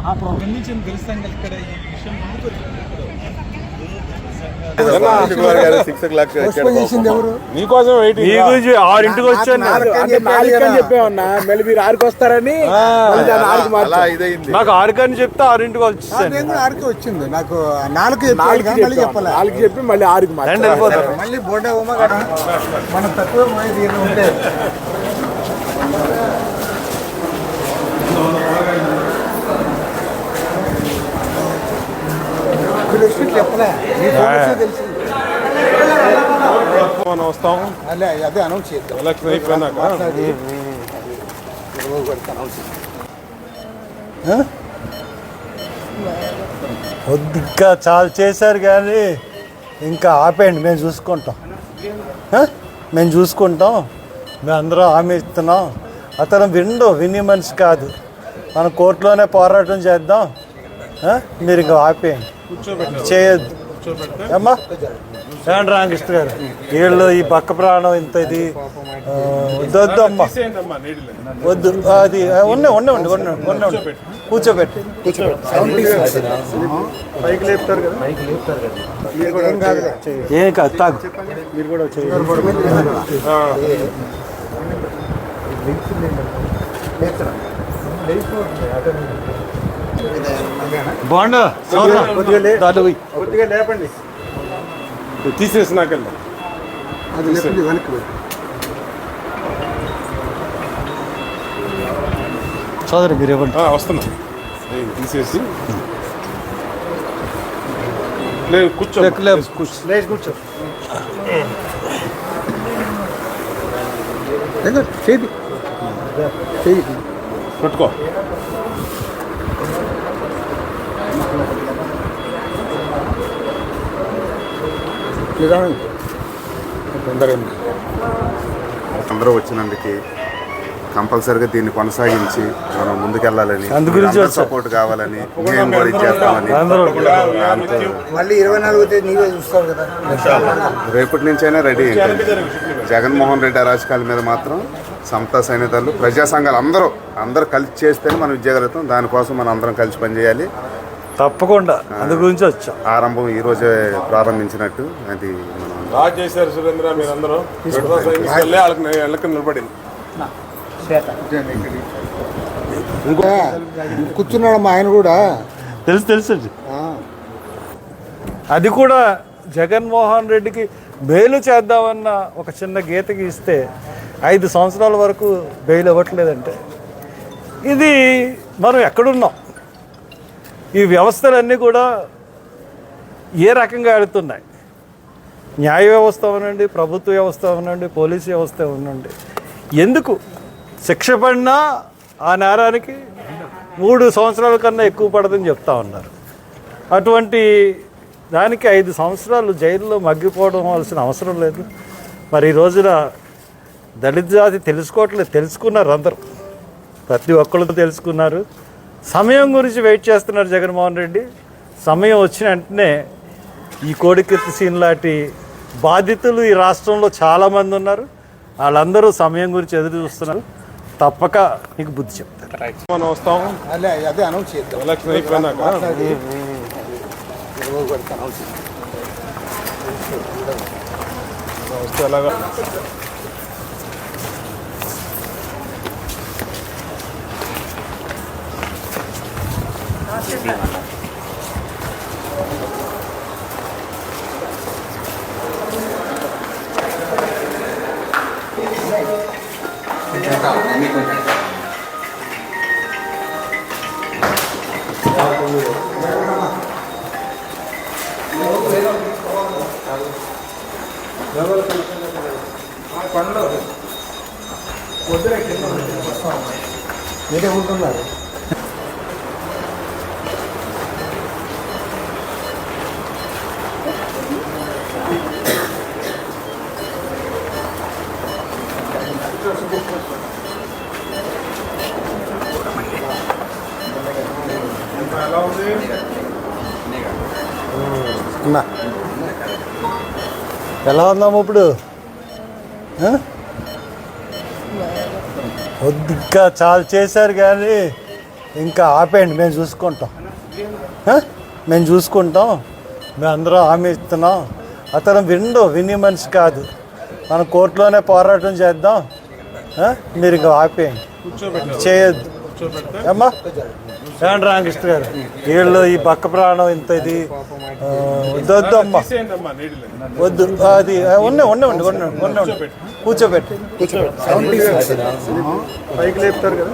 మహాప్రభు. నుంచి తెలుస్తాం ఇక్కడ ఈ విషయం. సిక్స్ క్లాక్ నీకోసం వెయిటింగ్ నీ గురించి ఆరింటికి వచ్చాను అని మళ్ళీ మీరు ఆరుకు వస్తారని దాన్ని ఆరుకు అలా మార్చాం. ఇదైంది. నాకు ఆరుకని చెప్తే ఆరింటికి వచ్చేసాను నేను. ఆడికి వచ్చింది? నాకు నాలుగు చెప్పాలి నాలుగు. చెప్పాలి? నాలుగు చెప్పి మళ్ళీ ఆరుకు మళ్ళీ బోర్డే ఉమ్మ మనం తక్కువ ఉంటే మనం వస్తాం అదే అదే అనౌన్స్ చేద్దాం. ఎలక్షన్ అయిపోయినాక ఇంకా చాలా చేశారు కానీ ఇంకా ఆపేయండి మేము చూసుకుంటాం? మేము చూసుకుంటాం. మేము అందరం హామీ ఇస్తున్నాం. అతను విండు విని మనిషి కాదు. మనం కోర్టులోనే పోరాటం చేద్దాం? మీరు ఇంకా ఆపేయండి. చేయొద్దు అమ్మా గారు. వీళ్ళు ఈ పక్క ప్రాణం ఇంత ఇది వద్దు అమ్మా. వద్దు అది ఉన్నాయి ఉన్నాయి ఉండి ఉండండి ఉండండి కూర్చోబెట్టి. కదా ఏం కాదు. ఏం కాదు తాగు. మీరు కూడా చేయండి. బాగుండు కొద్దిగా లేపండి. తీసేసి నాకెళ్ళి అది లేకుండా వెనక్కి సోదరి మీరు ఇవ్వండి. ఆ, వస్తున్నా. తీసేసి. లేదు కూర్చో. కూర్చో. లేచి కూర్చో. చేయి. చేయి. పెట్టుకో. నిదానం అందరూ వచ్చినందుకు కంపల్సరిగా దీన్ని కొనసాగించి మనం ముందుకెళ్ళాలని. సపోర్ట్ కావాలని మేము కూడా ఇచ్చేస్తామని మళ్ళీ ఇరవై నాలుగు తేదీ నీవే చూస్తావు కదా. రేపటి నుంచైనా రెడీ జగన్మోహన్ రెడ్డి అరాచకాల మీద మాత్రం సమతా సైనికులు ప్రజా సంఘాలు అందరూ అందరూ కలిసి చేస్తేనే మనం విజయగలుగుతాం దానికోసం మనం అందరం కలిసి పనిచేయాలి. తప్పకుండా. అందు గురించి వచ్చాం. ఆరంభం ఈ రోజే ప్రారంభించినట్టు అది బాగా చేశారు సురేంద్ర మీరందరూ వాళ్ళకి కూర్చున్నాడు మా ఆయన కూడా. తెలుసు తెలుసు. అది కూడా జగన్మోహన్ రెడ్డికి మేలు చేద్దామన్న ఒక చిన్న గీత గీస్తే ఐదు సంవత్సరాల వరకు బెయిల్ ఇవ్వట్లేదంటే. ఇది మనం ఎక్కడున్నాం? ఈ వ్యవస్థలన్నీ కూడా ఏ రకంగా ఆడుతున్నాయి? న్యాయ వ్యవస్థ అవనండి ప్రభుత్వ వ్యవస్థ అవనండి పోలీస్ వ్యవస్థ అవనండి ఎందుకు? శిక్ష పడినా ఆ నేరానికి మూడు సంవత్సరాల కన్నా ఎక్కువ పడదని చెప్తా ఉన్నారు. అటువంటి దానికి ఐదు సంవత్సరాలు జైల్లో మగ్గిపోవడం వలసిన అవసరం లేదు. మరి ఈ రోజున దళిత జాతి తెలుసుకోవట్లేదు తెలుసుకున్నారు అందరూ ప్రతి ఒక్కళ్ళు తెలుసుకున్నారు. సమయం గురించి వెయిట్ చేస్తున్నారు జగన్మోహన్ రెడ్డి. సమయం వచ్చిన వెంటనే ఈ కోడికత్తి సీన్ లాంటి బాధితులు ఈ రాష్ట్రంలో చాలామంది ఉన్నారు. వాళ్ళందరూ సమయం గురించి ఎదురు చూస్తున్నారు. తప్పక నీకు బుద్ధి చెప్తారు. మనం వస్తాం. అదే అనౌన్స్ చేద్దాం. ఎలక్షన్ అయిపోయినాక. ఒకటికి అనౌన్స్ చేద్దాం వస్తే మీరే ఉంటున్నారు అన్నా. ఎలా ఉందాము ఇప్పుడు? వద్దు ఇంకా చాలా చేశారు కానీ ఇంకా ఆపేయండి మేము చూసుకుంటాం? మేము చూసుకుంటాం. మేము అందరం హామీ ఇస్తున్నాం అతను విండు విని మనిషి కాదు. మనం కోర్టులోనే పోరాటం చేద్దాం? మీరు ఇంకా ఆపేయండి. చేయొద్దు. అమ్మా ఏమండి రామకృష్ణ గారు? వీళ్ళు ఈ పక్క ప్రాణం ఇంత ఇది వద్దు వద్దు అమ్మా. వద్దు అది ఉన్నాయి ఉన్నాయి ఉండి ఉన్నాయి ఉన్నాయి కూర్చోబెట్టి. పైకి లేపుతారు కదా.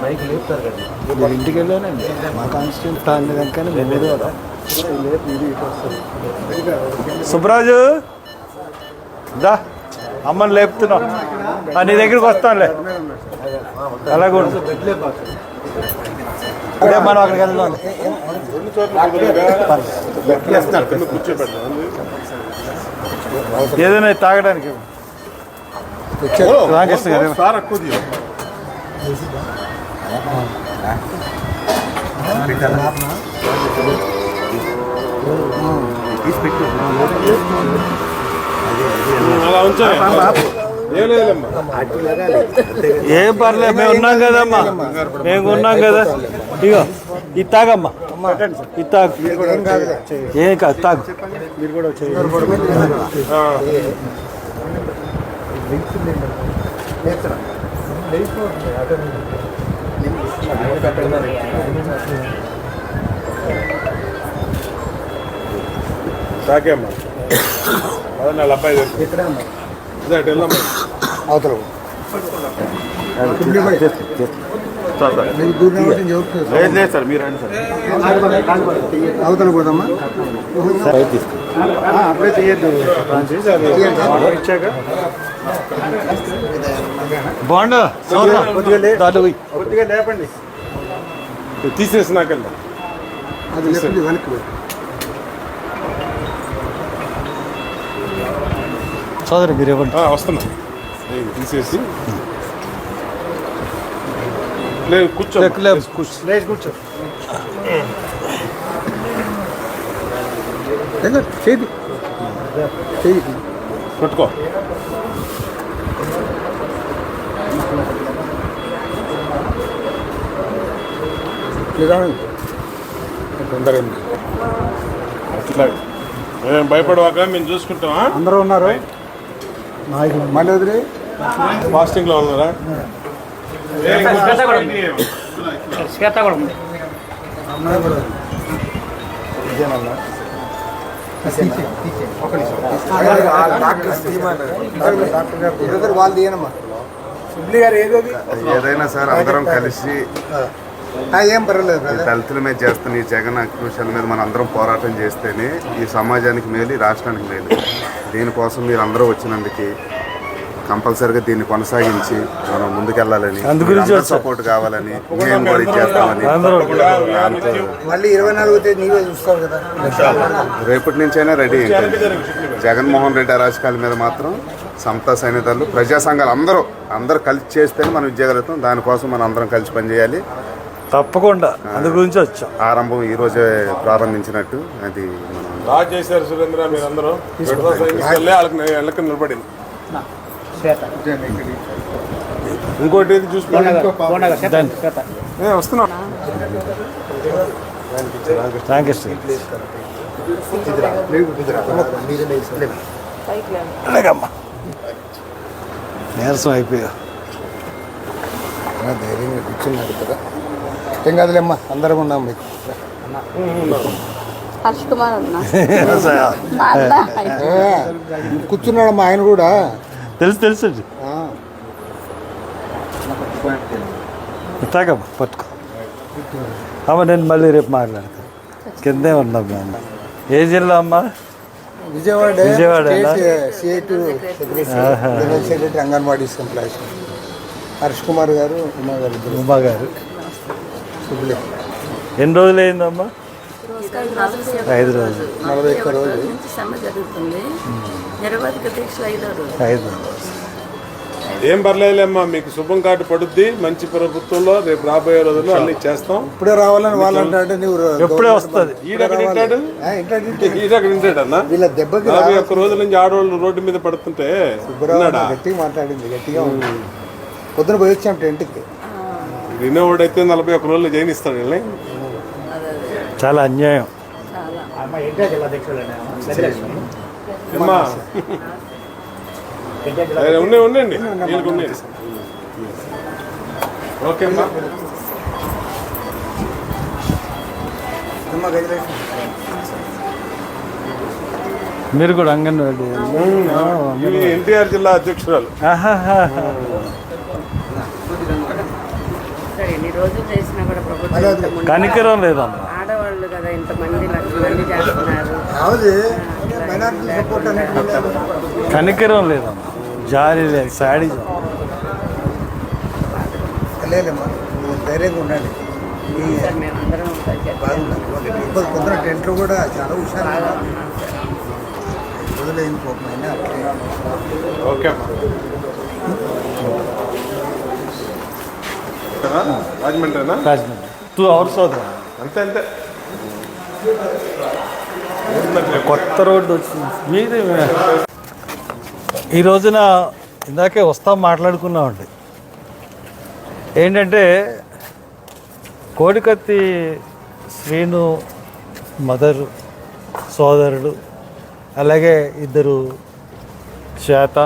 మీరు ఇంటికి వెళ్ళానండి మా కాన్స్టిట్యూట్ దానికని కూడా సుబ్రాజు దా అమ్మని లేపుతున్నాం. నీ దగ్గరికి వస్తానులే. అలాగే ఉండు. ఇదే మనం అక్కడికి వెళ్దాం. ఏదైనా తాగడానికి. రామకృష్ణ గారు. అలా ఉంచాలి ఏం లేదమ్మా. ఏం పర్లేదు మేము ఉన్నాం కదమ్మా. మేము ఉన్నాం కదా. ఇగో ఇది తాగమ్మా. ఇది తాగు. ఏం కాదు తాగు. సాకే అమ్మా అదే నా అబ్బాయి అదే అటు వెళ్ళమ్మా. అవతల అవతల పోదమ్మా. ఆ, అప్పుడే దాంట్లో పోయి. కొద్దిగా లేపండి. తీసేసి నాకెళ్ళి అది లేపండి వెనక్కి పోయి. సోదరు మీరు ఇవ్వండి. ఆ, వస్తున్నా. తీసేసి లేదు కూర్చో లేకు, కూర్చో. లేచి కూర్చో ఏందో, చేయి చెయ్యి పెట్టుకో తొందరగా భయపడవాక మేము చూసుకుంటామా అందరూ ఉన్నారు నాయకులు మళ్ళీ వదిలే ఫాస్టింగ్లో ఉన్నారా ఏదైనా సార్ అందరం కలిసి ఆ, ఏం పర్వాలేదు దళితుల మీద చేస్తున్న ఈ జగన్ అక్రూషాల మీద మన అందరం పోరాటం చేస్తేనే ఈ సమాజానికి మేలు ఈ రాష్ట్రానికి మేలు. దీనికోసం మీరు అందరూ వచ్చినందుకు కంపల్సరిగా దీన్ని కొనసాగించి మనం ముందుకెళ్ళాలని. సపోర్ట్ కావాలని మేము కూడా ఇచ్చేస్తామని రేపటి నుంచైనా రెడీ జగన్మోహన్ రెడ్డి అరాచకాల మీద మాత్రం సమతా సైనికులు ప్రజా సంఘాలు అందరూ అందరూ కలిసి చేస్తేనే మనం విజయగలుగుతాం. దానికోసం మనం అందరం కలిసి పనిచేయాలి. తప్పకుండా. అందు గురించి వచ్చాం. ఆరంభం ఈ రోజే ప్రారంభించినట్టు అది బాగా చేశారు సురేంద్ర మీరందరూ విడత నిలబడింది ఇంకోటి ఏది చూసుకోండి వస్తున్నా. థ్యాంక్ యూ సార్ నీరసం అయిపోయా ధైర్యంగా కూర్చున్నాడు కదా. ఏం కాదులేమ్మా అందరం ఉన్నాం మీకు. హర్ష్ కుమార్ కూర్చున్నాడమ్మా ఆయన కూడా. తెలుసు తెలుసు. తాగమ్మా పట్టుకో. అమ్మ నేను మళ్ళీ రేపు మాట్లాడతాను కిందే ఉన్నాం మేము. ఏ జిల్లా అమ్మా? Vijayawada general secretary anganwadi employees Harsh Kumar గారు ఉమా గారు ఉమా గారు. ఎన్ని రోజులు అయిందమ్మా ఐదు రోజులు. నలభై ఒక్క రోజు నుంచి సమ్మె జరుగుతుంది. నిరవధిక దీక్షలు ఐదో రోజు. ఐదు రోజులు. ఏం పర్లేదులేమ్మా మీకు శుభం కార్డు పడుద్ది మంచి ప్రభుత్వంలో రేపు రాబోయే రోజుల్లో అన్ని చేస్తాం. ఇప్పుడే రావాలని వాళ్ళు నువ్వు ఎప్పుడే వస్తుంది. ఈడక్కడ ఈడక్కడ అన్న? వీళ్ళ దెబ్బకి నలభై ఒక్క రోజుల నుంచి ఆడవాళ్ళు రోడ్డు మీద పడుతుంటే గట్టిగా మాట్లాడింది గట్టిగా పొద్దున పోయి వచ్చాం టెంట్కి. వినేవాడైతే నలభై ఒక్క రోజులు జైనిస్తాడు వీళ్ళని. చాలా అన్యాయం. చాలా. అమ్మ ఎన్టీఆర్ జిల్లా అధ్యక్షులు అమ్మా సరే, ఉన్నాయి ఉండండి వీళ్ళకి ఉన్నాయి ఓకే అమ్మా. అమ్మ గజలక్ష్మి మీరు కూడా అంగన్వాడీ ఎన్టీఆర్ జిల్లా అధ్యక్షురాలు. కనికరం లేదమ్మా. ఆడవాళ్ళు కదా ఇంతమంది లక్ష మంది చేస్తున్నారు. లేదు. కనికరం లేదమ్మా. జాలి లేదు శాడిజం లేదమ్మా నువ్వు ధైర్యంగా ఉండండి. పొద్దున టెంట్లు కూడా చాలా హుషారు వదిలేని అట్లే ఓకే? రాజమండ్రినా? రాజమండ్రి. టూ అవర్స్ అవుతుంది. అంతే అంతే. కొత్త రోడ్డు వచ్చింది. మీది? ఈ రోజున ఇందాకే వస్తాం మాట్లాడుకున్నామండి. ఏంటంటే కోడికత్తి శ్రీను మదర్ సోదరుడు అలాగే ఇద్దరు చేత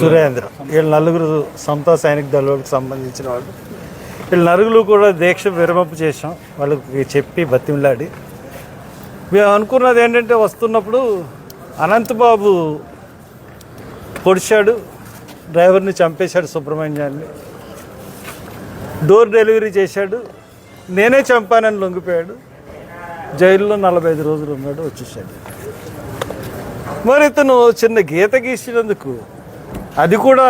సురేంద్ర. వీళ్ళు నలుగురు సమతా సైనిక దళాలకు సంబంధించిన వాళ్ళు. వీళ్ళు నరుగులు కూడా దీక్ష విరమింపు చేసాం వాళ్ళకి చెప్పి బతిమిలాడి. మేము అనుకున్నది ఏంటంటే వస్తున్నప్పుడు అనంతబాబు పొడిచాడు డ్రైవర్ని చంపేశాడు సుబ్రహ్మణ్యాన్ని. డోర్ డెలివరీ చేశాడు. నేనే చంపానని లొంగిపోయాడు. జైల్లో నలభై ఐదు రోజులు ఉన్నాడు వచ్చేసాడు. మరి ఇతను చిన్న గీత గీసినందుకు అది కూడా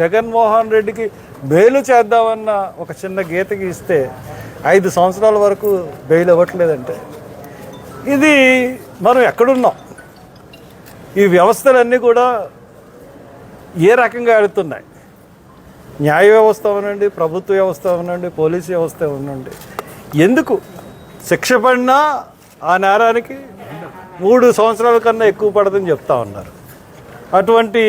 జగన్మోహన్ రెడ్డికి బెయిల్ చేద్దామన్న ఒక చిన్న గీత గీస్తే ఐదు సంవత్సరాల వరకు బెయిల్ ఇవ్వట్లేదంటే. ఇది మనం ఎక్కడున్నాం? ఈ వ్యవస్థలన్నీ కూడా ఏ రకంగా ఆడుతున్నాయి న్యాయ వ్యవస్థ అవనండి ప్రభుత్వ వ్యవస్థ అవనండి పోలీసు వ్యవస్థ అవనండి ఎందుకు? శిక్ష పడినా ఆ నేరానికి మూడు సంవత్సరాల కన్నా ఎక్కువ పడదని చెప్తా ఉన్నారు. అటువంటి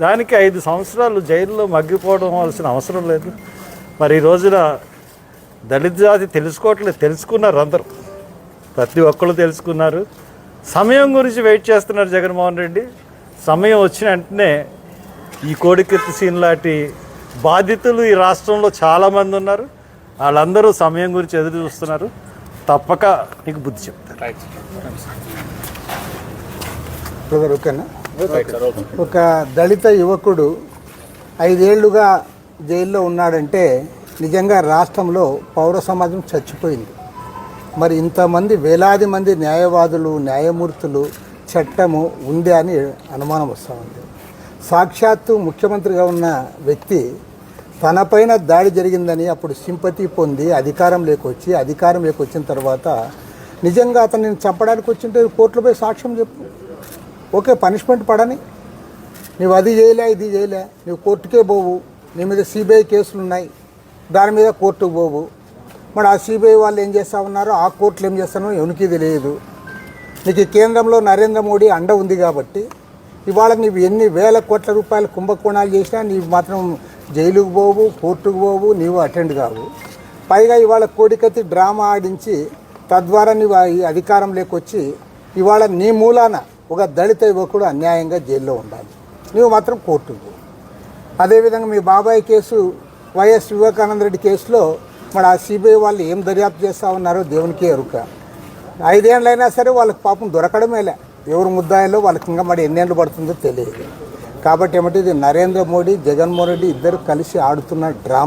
దానికి ఐదు సంవత్సరాలు జైల్లో మగ్గిపోవడం వలసిన అవసరం లేదు. మరి ఈ రోజున దళిత జాతి తెలుసుకోవట్లేదు తెలుసుకున్నారు అందరూ. ప్రతి ఒక్కళ్ళు తెలుసుకున్నారు. సమయం గురించి వెయిట్ చేస్తున్నారు జగన్మోహన్ రెడ్డి. సమయం వచ్చిన వెంటనే ఈ కోడికెత్తి సీన్ లాంటి బాధితులు ఈ రాష్ట్రంలో చాలామంది ఉన్నారు. వాళ్ళందరూ సమయం గురించి ఎదురు చూస్తున్నారు. తప్పక నీకు బుద్ధి చెప్తారు. ఓకేనా? ఒక దళిత యువకుడు ఐదేళ్ళుగా జైల్లో ఉన్నాడంటే నిజంగా రాష్ట్రంలో పౌర సమాజం చచ్చిపోయింది. మరి ఇంతమంది వేలాది మంది న్యాయవాదులు న్యాయమూర్తులు చట్టము ఉంది అని అనుమానం వస్తూ ఉంది. సాక్షాత్తు ముఖ్యమంత్రిగా ఉన్న వ్యక్తి తనపైన దాడి జరిగిందని అప్పుడు సింపతి పొంది అధికారం లేకొచ్చి అధికారం లేకొచ్చిన తర్వాత నిజంగా అతన్ని చంపడానికి వచ్చింటే కోర్టులపై సాక్ష్యం చెప్పు. ఓకే పనిష్మెంట్ పడని. నువ్వు అది చేయలే ఇది చేయలే. నువ్వు కోర్టుకే పోవు. నీ మీద సిబిఐ కేసులు ఉన్నాయి. దాని మీద కోర్టుకు పోవు. మరి ఆ సిబిఐ వాళ్ళు ఏం చేస్తా ఉన్నారో? ఆ కోర్టులు ఏం చేస్తానో ఎవరికి తెలియదు. నీకు కేంద్రంలో నరేంద్ర మోడీ అండ ఉంది కాబట్టి ఇవాళ నీవు ఎన్ని వేల కోట్ల రూపాయల కుంభకోణాలు చేసినా నీవు మాత్రం జైలుకు పోవు కోర్టుకు పోవు నీవు అటెండ్ కావు. పైగా ఇవాళ కోడికత్తి డ్రామా ఆడించి తద్వారా నీవు ఈ అధికారం లేకొచ్చి ఇవాళ నీ మూలాన ఒక దళిత యువకుడు అన్యాయంగా జైల్లో ఉండాలి. నువ్వు మాత్రం కోర్టుకు అదేవిధంగా మీ బాబాయ్ కేసు వైఎస్ వివేకానంద రెడ్డి కేసులో మరి ఆ సిబిఐ వాళ్ళు ఏం దర్యాప్తు చేస్తూ ఉన్నారో దేవునికి ఎరుక. ఐదేళ్ళైనా సరే వాళ్ళకి పాపం దొరకడమేలే ఎవరు ముద్దాయిలో వాళ్ళకి ఇంకా మరి ఎన్నేళ్ళు పడుతుందో తెలియదు. కాబట్టి ఏమంటే ఇది నరేంద్ర మోడీ జగన్మోహన్ రెడ్డి ఇద్దరు కలిసి ఆడుతున్న డ్రామా.